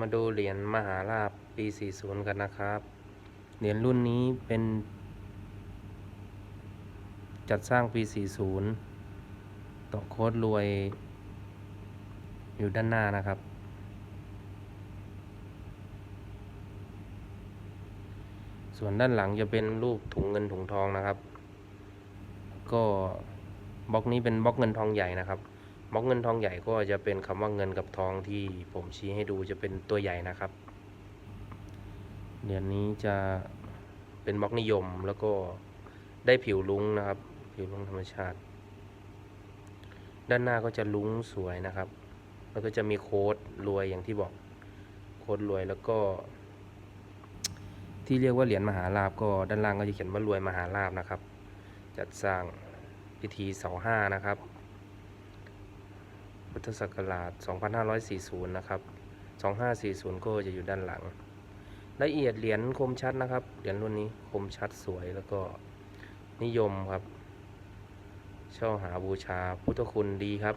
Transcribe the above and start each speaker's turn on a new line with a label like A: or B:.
A: มาดูเหรียญมหาลาภปี 40 กันนะครับ เหรียญรุ่นนี้เป็น จัดสร้างปี 40 ต่อโค้ดรวย อยู่ด้านหน้านะครับ ส่วนด้านหลังจะเป็นรูปถุงเงินถุงทองนะครับ ก็บล็อกนี้เป็นบล็อกเงินทองใหญ่นะครับ บล็อกเงินทองใหญ่ก็จะเป็นคำว่าเงินกับทองที่ผมชี้ให้ดูจะเป็นตัวใหญ่นะครับ เหรียญนี้จะเป็นบล็อกนิยมแล้วก็ได้ผิวลุ้งนะครับ ผิวลุ้งธรรมชาติ ด้านหน้าก็จะลุ้งสวยนะครับ แล้วก็จะมีโค้ดรวยอย่างที่บอกโค้ดรวยแล้วก็ ที่เรียกว่าเหรียญมหาลาภก็ด้านล่างก็จะเขียนว่ารวยมหาลาภนะครับ จัดสร้างพิธีเสาห้านะครับ ธศักราช 2540 นะครับ 2540 ก็จะอยู่ด้านหลัง ละเอียดเหรียญคมชัดนะครับ เหรียญรุ่นนี้คมชัดสวยแล้วก็นิยมครับ เช่าหาบูชาพุทธคุณดีครับ